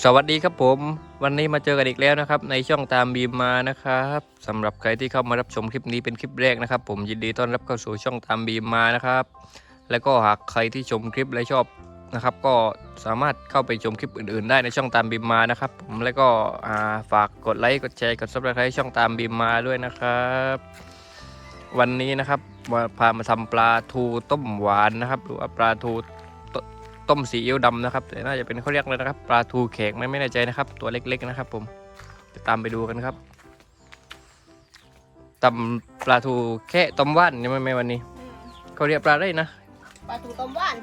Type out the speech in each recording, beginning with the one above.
สวัสดีครับผม วันนี้มาเจอกันอีกแล้วนะครับ ในช่องตามบีมมานะครับสำหรับใครที่เข้ามารับชมคลิปนี้เป็นคลิปแรกนะครับ ผมยินดีต้อนรับเข้าสู่ช่องตามบีมมานะครับ แล้วก็หากใครที่ชมคลิปและชอบนะครับ ก็สามารถเข้าไปชมคลิปอื่นๆ ได้ในช่องตามบีมมานะครับ ผมแล้วก็ฝากกดไลค์กดแชร์กดซับสไครต์ช่องตามบีมมาด้วยนะครับ วันนี้นะครับมาพามาทำปลาทูต้มหวานนะครับ หรือว่าปลาทู ต้มซีอิ๊วดำนะครับแต่น่าจะเป็นเขาเรียกเลยนะครับ ปลาทูแขกไม่ไม่แน่ใจนะครับ ตัวเล็กๆนะครับ ผมจะตามไปดูกันครับตำปลาทูแค่ต้มว่านใช่ไหมแม่วันนี้เขาเรียกปลาอะไรนะปลาทูต้มหวาน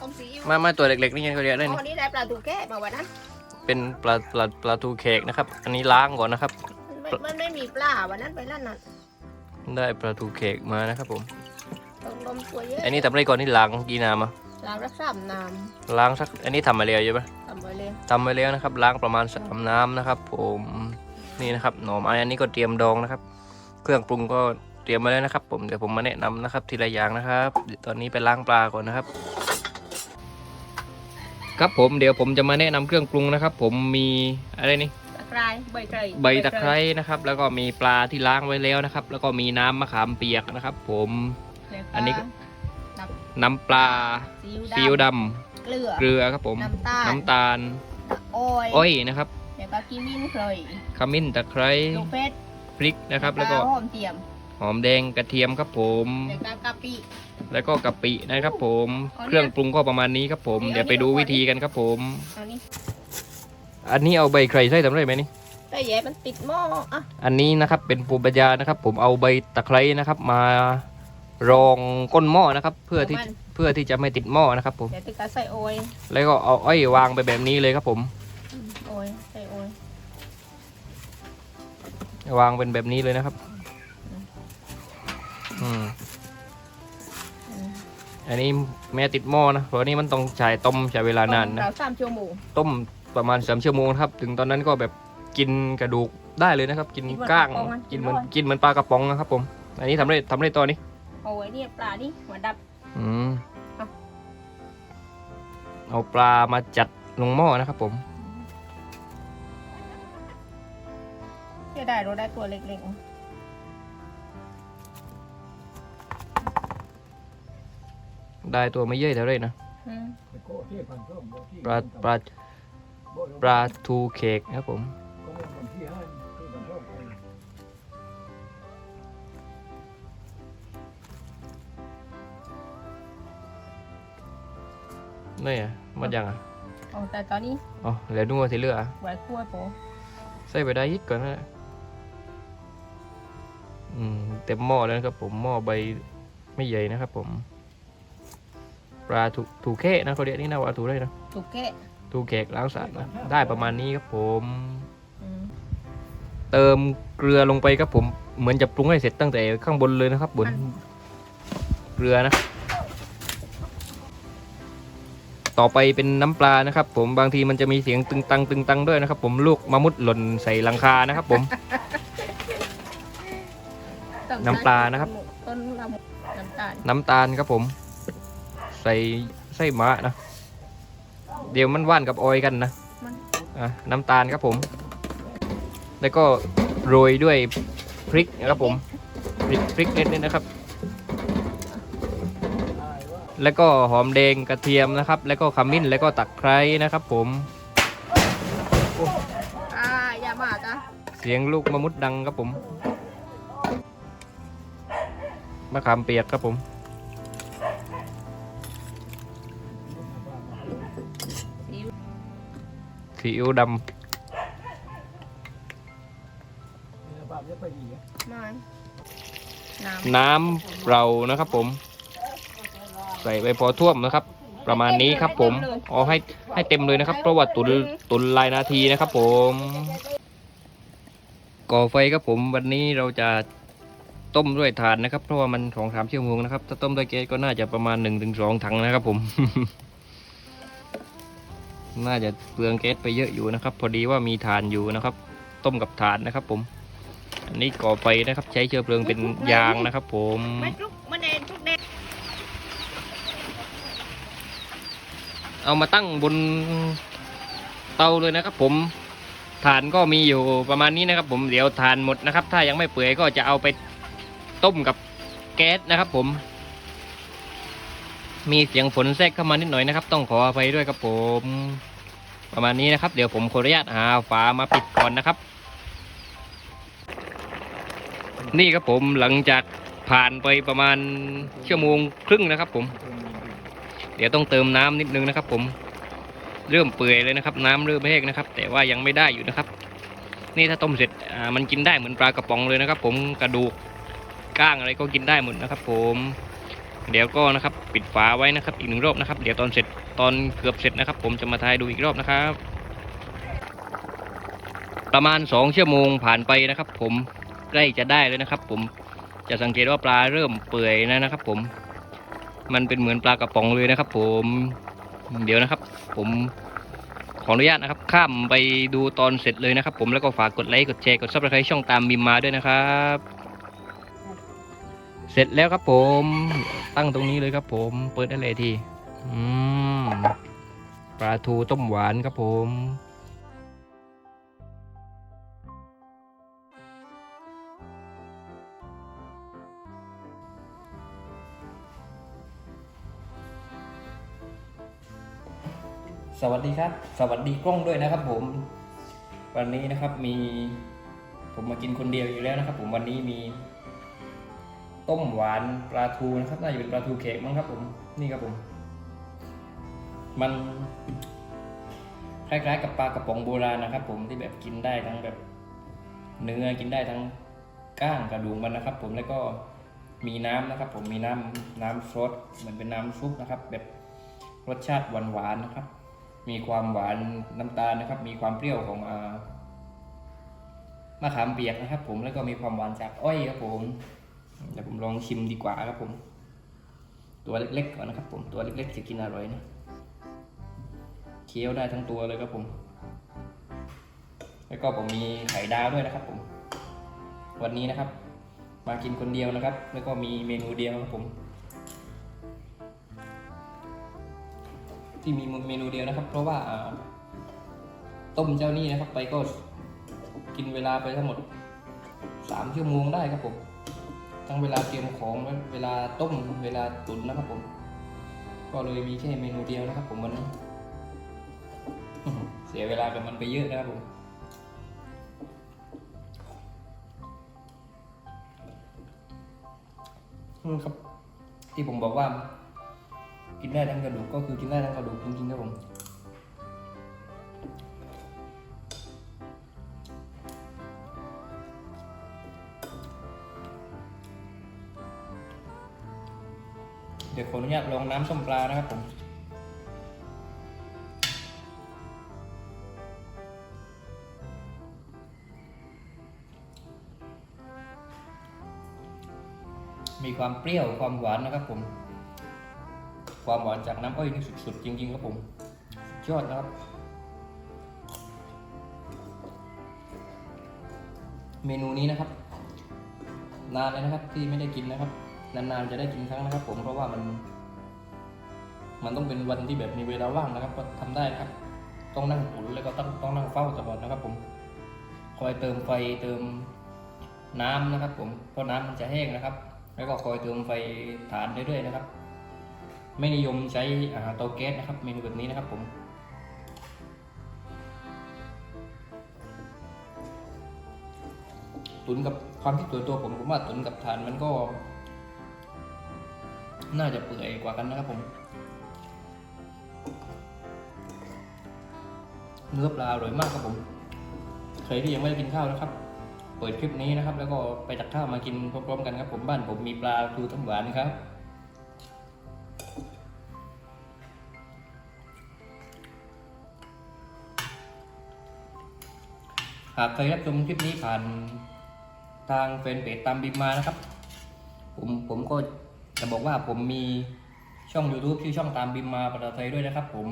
ต้มซีอิ๊วมามาตัวเล็กๆนี่ไงเขาเรียกอะไรอ๋นี่อนี่ได้ปลาทูแก้มาวันนั้นเป็นปลาปลาปลาทูแขกนะครับ อันนี้ล้างก่อนนะครับมันไม่มันไม่มีปลาวันนั้นไปนั่นน่ะได้ปลาทูแขกมานะครับผมต้มต้มตัวเยอะอันนี้ทำอะไรก่อนนี่ล้างกี่น้ำอะ ล้างรักษามน้ล้างสักอันนี้ทำมาแล้วใช่ปะำทำไว้เลยทำไปแล้วนะครับล้างประมาณสามน้ำนะครับ ผมนี่นะครับหน่อไม้อันนี้ก็เตรียมดองนะครับ เครื่องปรุงก็เตรียมมาแล้วนะครับ ผมเดี๋ยวผมมาแนะนำนะครับทีละอย่างนะครับเดี๋ยวตอนนี้ไปล้างปลาก่อนนะครับ ครับผมเดี๋ยวผมจะมาแนะนำเครื่องปรุงนะครับ ผมมีอะไรนี่ ตะไคร้ใบไคร้ใบตะไคร้นะครับ แล้วก็มีปลาที่ล้างไว้แล้วนะครับ แล้วก็มีน้ำมะขามเปียกนะครับ ผม แล้วก็อันนี้ก็ น้ำปลาซีอิ๊วซีอิ๊วดเกลือำเกลือครับผมน้ำตาลน้ำตาลโอ้ยอ้อยนะครับแล้วก็กิมิ้นเคยขมิ้นตะไคร้ลูกเพชรพริกนะครับ แล้วก็หอมเทียมหอมแดงกระเทียมครับผมแล้วก็กะปิแล้วก็กะปินะครับผมเอาเนี่ยเครื่องปรุงก็ประมาณนี้ครับผม เดี๋เดี๋ยยววไปดูวิธีกันครับผมเอานี่อันนี้เอาใบไครใส่ทำไรไหมนี่แต่แย่มันติดหม้ออะอันนี้นะครับเป็นปูปัญญานะครับ ผมเอาใบตะไคร้นะครับมา รองก้นหม้อนะครับ เพื่อที่มัน เพื่อที่จะไม่ติดหม้อนะครับผม เดี๋ยวตึกกะใส่โอยแล้วก็เอาอ้อยวางไปแบบนี้เลยครับผมอืมโอยใส่โอยวางเป็นแบบนี้เลยนะครับ อืม อืมอันนี้แม่ติดหม้อนะเพราะอันนี้มันต้องใช้ต้มใช้เวลานานนะเราสามชั่วโมงต้มประมาณสามชั่วโมงนะครับ ถึงตอนนั้นก็แบบกินกระดูกได้เลยนะครับ กินกินเหมือนก้างปลากระป๋องอะกินเหมือนกินได้กินเหมือนปลากระป๋องนะครับผม อันนี้ทำได้ทำได้ตอนนี้ โอ้ยเนี่ยปลานี่หัวดับ อืมเอา เอาปลามาจัดลงหม้อนะครับผมเสียดายเราได้ตัวเล็กได้ตัวไม่เยอะเท่าไรนะๆอืม ปลาปลาปลาทูเคกนะครับผม นี่อะมันยังอะโอ้แต่ตอนนี้อ๋อเหลือนัวที่เหลือไหวคั่วโปใส่ไปได้ยิดก่อนนะอืมเต็มหม้อแล้วนะครับ ผมหม้อใบไม่ใหญ่นะครับ ผม ปลาถูถูแค่นะเขาเรียกนี่นะว่าถูได้นะถูกแค่ถูแขกล้างสารนะได้ประมาณนี้ครับผม อืมเติมเกลือลงไปครับผม เหมือนจะปรุงให้เสร็จตั้งแต่ข้างบนเลยนะครับบนเกลือนะ ต่อไปเป็นน้ำปลานะครับ ผมบางทีมันจะมีเสียงตึงตังตึงตังด้วยนะครับ ผมลูกมะมุดหล่นใส่หลังคานะครับ ผมต้องน้ำปลานะครับ ต้นลำน้ำตาลน้ำตาลครับผม ใส่ไส้หมานะ เดี๋ยวมันว่านกับออยกันนะมันอะน้ำตาลครับผม แล้วก็โรยด้วยพริกนะครับผมพริกพริกนิดนึงนะครับ แล้วก็หอมแดงกระเทียมนะครับ แล้วก็ขมิ้นแล้วก็ตะไคร้นะครับผมอ่าอย่ามาจ้ะเสียงลูกมะมุดดังครับผมมะขามเปียกครับผมซีอิ๊วซีอิ๊วดมาน้ำน้ำเรานะครับผม ใส่ไปพอท่วมนะครับ ประมาณนี้ครับผมเอาให้ให้เต็มเลยนะครับ เพราะว่าตุนตุนหลายนาทีนะครับ ผมก่อไฟครับผมวันนี้เราจะต้มด้วยถ่านนะครับ เพราะว่ามันของสามชั่วโมงนะครับ ถ้าต้มด้วยแก๊สก็น่าจะประมาณหนึ่งถึงสองถังนะครับ ผม น่าจะเปลืองแก๊สไปเยอะอยู่นะครับ พอดีว่ามีถ่านอยู่นะครับ ต้มกับถ่านนะครับ ผม อันนี้ก่อไฟนะครับ ใช้เชื้อเพลิงเป็นยางนะครับ ผมำไม่ทุกมันเองทุกเด็ด เอามาตั้งบนเตาเลยนะครับ ผมฐานก็มีอยู่ประมาณนี้นะครับ ผมเดี๋ยวฐานหมดนะครับ ถ้ายังไม่เปื่อยก็จะเอาไปต้มกับแก๊สนะครับ ผม มีเสียงฝนแทรกเข้ามานิดหน่อยนะครับ ต้องขออภัยด้วยครับผม ประมาณนี้นะครับ เดี๋ยวผมขออนุญาตหาฝามาปิดก่อนนะครับ นี่ครับผมหลังจากผ่านไปประมาณชั่วโมงครึ่งนะครับ ผม เดี๋ยวต้องเติมน้ำนิดนึงนะครับ ผมเริ่มเปื่อยเลยนะครับ น้ำเริ่มแห้งนะครับ แต่ว่ายังไม่ได้อยู่นะครับ นี่ถ้าต้มเสร็จมันกินได้เหมือนปลากระป๋องเลยนะครับ ผมกระดูกก้างอะไรก็กินได้หมดนะครับ ผมเดี๋ยวก็นะครับปิดฝาไว้นะครับ อีกหนึ่งรอบนะครับ เดี๋ยวตอนเสร็จตอนเกือบเสร็จนะครับ ผมจะมาทายดูอีกรอบนะครับ ประมาณสองชั่วโมงผ่านไปนะครับ ผมใกล้จะได้เลยนะครับ ผมจะสังเกตว่าปลาเริ่มเปื่อยแล้วนะครับ ผม มันเป็นเหมือนปลากระป๋องเลยนะครับ ผมเดี๋ยวนะครับ ผมขออนุญาตนะครับ ข้ามไปดูตอนเสร็จเลยนะครับ ผมแล้วก็ฝากกดไลค์กดแชร์กดซับสไครต์ช่องตามบิมมาด้วยนะครับ เสร็จแล้วครับผม ตั้งตรงนี้เลยครับ ผมเปิดได้เลยทีอืมปลาทูต้มหวานครับผม สวัสดีครับ สวัสดีกล้องด้วยนะครับผม วันนี้นะครับมีผมมากินคนเดียวอยู่แล้วนะครับ ผมวันนี้มี ต้มหวานปลาทูนะครับน่าจะเป็นปลาทูเขกมั้งครับ ผมนี่ครับผม มันคล้ายๆ กับปลากระป๋องโบราณนะครับ ผมที่แบบกินได้ทั้งแบบ เนื้อกินได้ทั้งก้างกระดูกมันนะครับ ผมแล้วก็มีน้ำนะครับ ผมมีน้ำน้ำซดเหมือนเป็นน้ำซุปนะครับ แบบรสชาติหวานๆนะครับ มีความหวานน้ำตาลนะครับ มีความเปรี้ยวของอมะขามเปียกนะครับ ผมแล้วก็มีความหวานจากอ้อยครับผมเดี๋ยวผมลองชิมดีกว่าครับผม ตัวเล็กๆก่อนนะครับ ผมตัวเล็กๆจะกินอร่อยนะเคี้ยวได้ทั้งตัวเลยครับผม แล้วก็ผมมีไข่ดาวด้วยนะครับ ผม วันนี้นะครับ มากินคนเดียวนะครับ แล้วก็มีเมนูเดียวครับผม ที่มีเมนูเดียวนะครับ เพราะว่าต้มเจ้านี่นะครับ ไปก็กินเวลาไปทั้งหมดสามชั่วโมงได้ครับผม ทั้งเวลาเตรียมของเวลาต้มเวลาตุ๋นนะครับผม ก็เลยมีแค่เมนูเดียวนะครับ ผมวันนี้เสียเวลากับมันไปเยอะนะครับผมอืมครับที่ผมบอกว่า กินได้ทั้งกระดูกก็คือกินได้ทั้งกระดูกจริงๆครับผม เดี๋ยวขออนุญาตลองน้ำส้มปลานะครับผมมีความเปรี้ยวความหวานนะครับผม ความหวานจากน้ำอ้อยนี่สุดๆจริง ๆ ครับผมยอดนะครับ เมนูนี้นะครับ นานเลยนะครับที่ไม่ได้กินนะครับ นานๆจะได้กินครั้งนะครับ ผมเพราะว่ามัน มันต้องเป็นวันที่แบบมีเวลาว่างนะครับ ก็ทำได้ครับ ต้องนั่งตุ๋นแล้วก็ต้องต้องนั่งเฝ้าตลอดนะครับ ผม คอยเติมไฟเติมน้ำนะครับ ผมเพราะน้ำมันจะแห้งนะครับ แล้วก็คอยเติมไฟฐานเรื่อยๆนะครับ ไม่นิยมใช้อ่าเตาแก๊สนะครับ เมนูแบบนี้นะครับผม ตุนกับความคิดตัวตัวผมผมว่าตุนกับฐานมันก็ น่าจะเปื่อยกว่ากันนะครับผม เนื้อปลาอร่อยมากครับผม ใครที่ยังไม่ได้กินข้าวนะครับ เปิดคลิปนี้นะครับ แล้วก็ไปตักข้าวมากินพร้อมๆกันครับผมบ้านผมมีปลาทูต้มหวานครับ หากใครรับชมคลิปนี้ผ่านทางแฟนเพจตามบิมมานะครับ ผมผมก็จะบอกว่าผมมีช่อง YouTube ชื่อช่องตามบิมมาภาษาไทยด้วยนะครับ ผม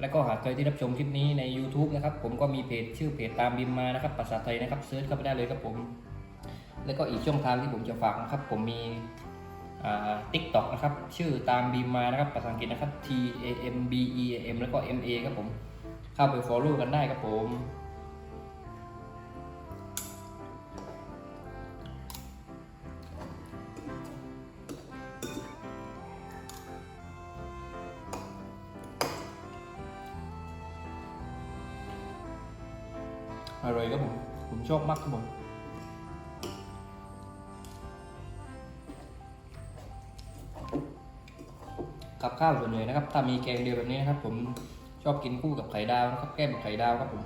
แล้วก็หากใครที่รับชมคลิปนี้ใน YouTube นะครับ ผมก็มีเพจชื่อเพจตามบิมมานะครับภาษาไทยนะครับเซิร์ชเข้าไปได้เลยครับผม แล้วก็อีกช่องทางที่ผมจะฝากนะครับ ผมมีติ๊กต็อกนะครับ ชื่อตามบีมมานะครับ ภาษาอังกฤษนะครับ T A M B E A M แล้วก็ M A ครับผม เข้าไป follow กันได้ครับผม อร่อยครับผม ผมชอบมากครับผมกับข้าวส่วนใหญ่นะครับ ถ้ามีแกงเดียวแบบนี้นะครับ ผมชอบกินคู่กับไข่ดาวนะครับแก้มไข่ดาวครับผม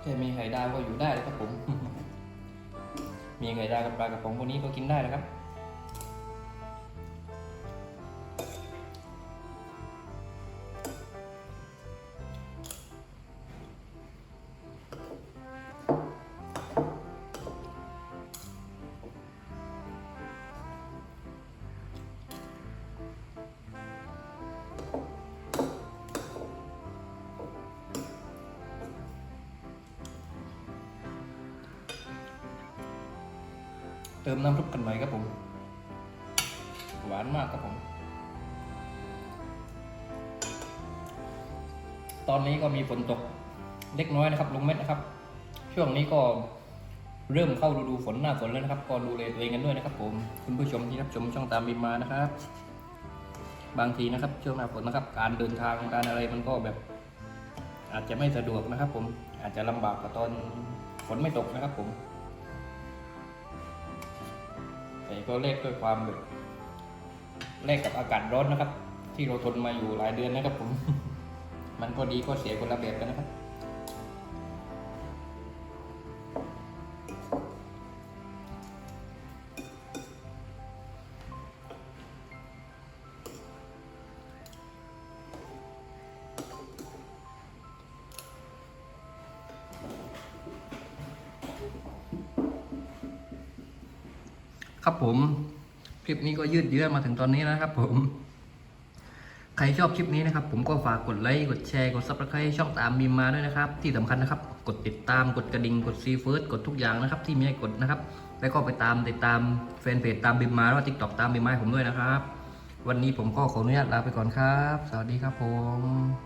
แค่มีไข่ดาวก็อยู่ได้แล้วครับผม มีไข่ดาวกับปลากระป๋องพวกนี้ก็กินได้แล้วครับ เติมน้ำซุปกันหน่อยครับผม หวานมากครับผม ตอนนี้ก็มีฝนตกเล็กน้อยนะครับลงเม็ดนะครับ ช่วงนี้ก็เริ่มเข้าฤดูฝนหน้าฝนแล้วนะครับ ก็ดูแลตัวเองกันด้วยนะครับ ผม คุณผู้ชมที่รับชมช่องตามบิมมานะครับ บางทีนะครับ ช่วงหน้าฝนนะครับ การเดินทางการอะไรมันก็แบบ อาจจะไม่สะดวกนะครับ ผมอาจจะลำบากกว่าตอนฝนไม่ตกนะครับ ผม แต่ก็แลกด้วยความแบบแลกกับอากาศร้อนนะครับ ที่เราทนมาอยู่หลายเดือนนะครับผม มันก็ดีก็เสียคนละแบบกันนะครับ ผม คลิปนี้ก็ยืดเยื้อมาถึงตอนนี้นะครับ ผม ใครชอบคลิปนี้นะครับ ผมก็ฝากกดไลค์กดแชร์กดซับสไครต์ช่องตามบีมมาด้วยนะครับ ที่สำคัญนะครับ กดติดตามกดกระดิ่งกดซีเฟิร์สกดทุกอย่างนะครับ ที่มีให้กดนะครับ แล้วก็ไปตามติดตามแฟนเพจตามบีมมาแล้วก็ทิกตอกตามบีมมาผมด้วยนะครับ วันนี้ผมก็ขออนุญาตลาไปก่อนครับ สวัสดีครับผม